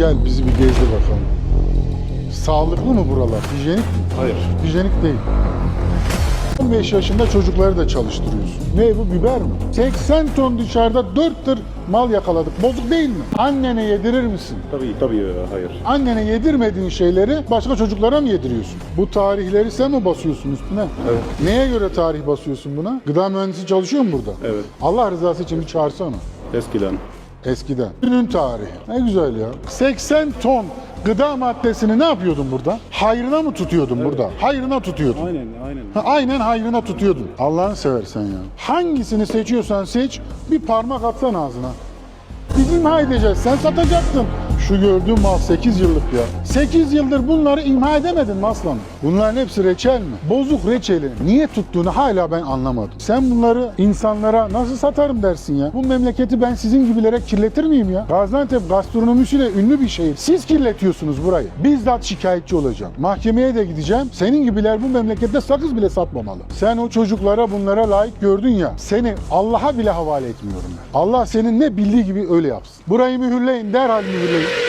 gel bizi bir gezdir bakalım. Sağlıklı mı buralar? Hijyenik mi? Hayır. Hijyenik değil. 15 yaşında çocukları da çalıştırıyorsun. Ne bu biber mi? 80 ton dışarıda 4 tır mal yakaladık. Bozuk değil mi? Annene yedirir misin? Tabii tabii e, hayır. Annene yedirmediğin şeyleri başka çocuklara mı yediriyorsun? Bu tarihleri sen mi basıyorsun üstüne? Evet. Neye göre tarih basıyorsun buna? Gıda mühendisi çalışıyor mu burada? Evet. Allah rızası için bir çağırsana. Eskiden. Eskiden. Ürün tarihi. Ne güzel ya. 80 ton gıda maddesini ne yapıyordun burada? Hayrına mı tutuyordun burada? Hayrına tutuyordun. Aynen aynen. Ha, Aynen hayrına tutuyordun. Allah'ını seversen ya. Hangisini seçiyorsan seç, bir parmak atsan ağzına. İmha edeceğiz, sen satacaksın. Şu gördüğün mal 8 yıllık ya. 8 yıldır bunları imha edemedin mi aslanım? Bunların hepsi reçel mi? Bozuk reçeli niye tuttuğunu hala ben anlamadım. Sen bunları insanlara nasıl satarım dersin ya? Bu memleketi ben sizin gibilere kirletir miyim ya? Gaziantep gastronomisiyle ünlü bir şehir. Siz kirletiyorsunuz burayı. Bizzat şikayetçi olacağım. Mahkemeye de gideceğim. Senin gibiler bu memlekette sakız bile satmamalı. Sen o çocuklara bunlara layık gördün ya. Seni Allah'a bile havale etmiyorum ben. Allah senin ne bildiği gibi öyle yapsın. Burayı mühürleyin, derhal mühürleyin.